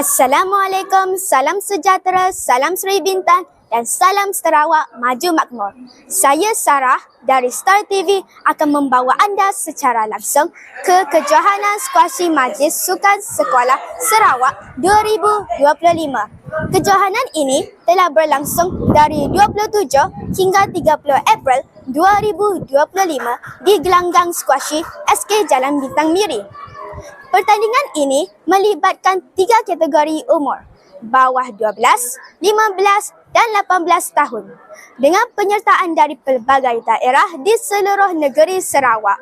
Assalamualaikum, salam sejahtera, salam Seri Bintang dan salam Sarawak Maju Makmur. Saya Sarah dari Star TV akan membawa anda secara langsung ke kejohanan skuasi Majlis Sukan Sekolah Sarawak 2025. Kejohanan ini telah berlangsung dari 27 hingga 30 April 2025 di gelanggang skuasi SK Jalan Bintang Miri. Pertandingan ini melibatkan tiga kategori umur, bawah 12, 15 dan 18 tahun dengan penyertaan dari pelbagai daerah di seluruh negeri Sarawak.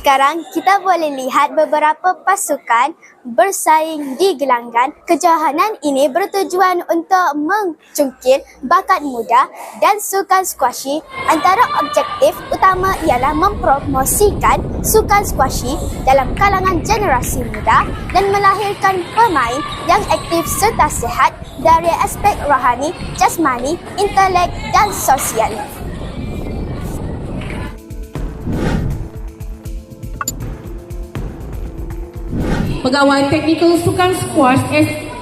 Sekarang kita boleh lihat beberapa pasukan bersaing di gelanggan. Kejohanan ini bertujuan untuk mencungkil bakat muda dan sukan squashy. Antara objektif utama ialah mempromosikan sukan squashy dalam kalangan generasi muda dan melahirkan pemain yang aktif serta sihat dari aspek rohani, jasmani, intelek dan sosial. Pegawai Teknikal Sukan Squash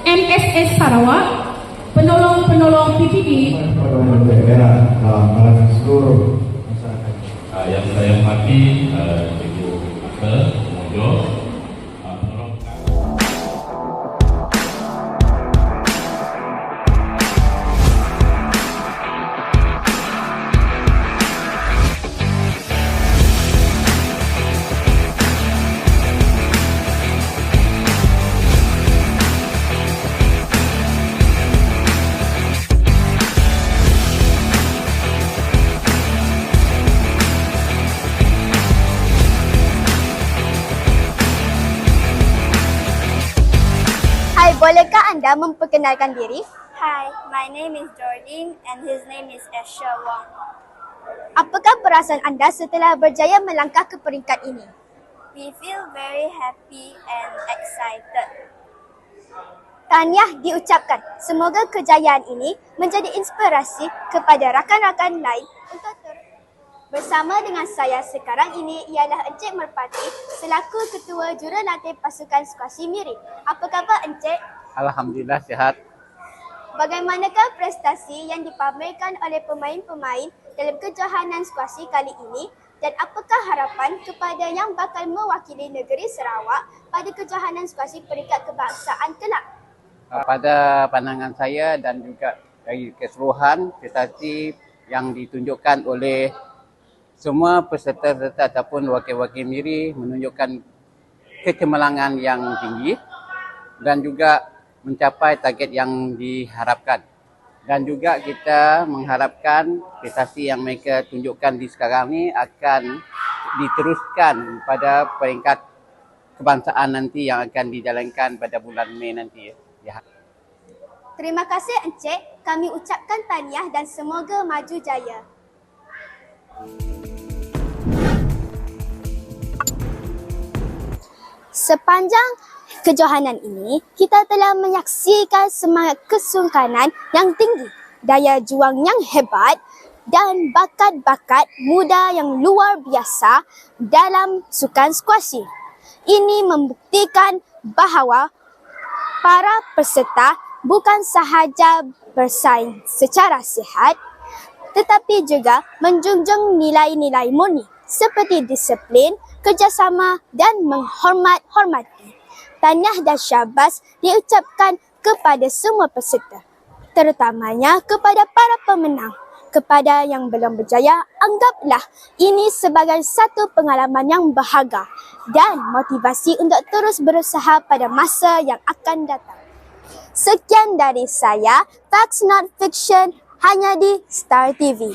MSS Sarawak, penolong-penolong PPD, uh, yang saya hormati uh, Ibu Aka Mojo bolehkah anda memperkenalkan diri? Hi, my name is Jordan and his name is Esha Wong. Apakah perasaan anda setelah berjaya melangkah ke peringkat ini? We feel very happy and excited. Tahniah diucapkan. Semoga kejayaan ini menjadi inspirasi kepada rakan-rakan lain untuk Bersama dengan saya sekarang ini ialah Encik Merpati selaku Ketua Jurulatih Pasukan Skuasi Miri. Apa khabar Encik? Alhamdulillah sihat. Bagaimanakah prestasi yang dipamerkan oleh pemain-pemain dalam kejohanan skuasi kali ini dan apakah harapan kepada yang bakal mewakili negeri Sarawak pada kejohanan skuasi peringkat kebangsaan kelak? Pada pandangan saya dan juga dari keseluruhan prestasi yang ditunjukkan oleh semua peserta-peserta ataupun wakil-wakil miri menunjukkan kecemerlangan yang tinggi dan juga mencapai target yang diharapkan. Dan juga kita mengharapkan prestasi yang mereka tunjukkan di sekarang ni akan diteruskan pada peringkat kebangsaan nanti yang akan dijalankan pada bulan Mei nanti. Ya. Terima kasih Encik. Kami ucapkan tahniah dan semoga maju jaya. Sepanjang kejohanan ini, kita telah menyaksikan semangat kesungkanan yang tinggi, daya juang yang hebat dan bakat-bakat muda yang luar biasa dalam sukan squashi. Ini membuktikan bahawa para peserta bukan sahaja bersaing secara sihat tetapi juga menjunjung nilai-nilai murni seperti disiplin, kerjasama dan menghormat-hormati. Tahniah dan syabas diucapkan kepada semua peserta, terutamanya kepada para pemenang. Kepada yang belum berjaya, anggaplah ini sebagai satu pengalaman yang berharga dan motivasi untuk terus berusaha pada masa yang akan datang. Sekian dari saya, Facts Not Fiction hanya di Star TV.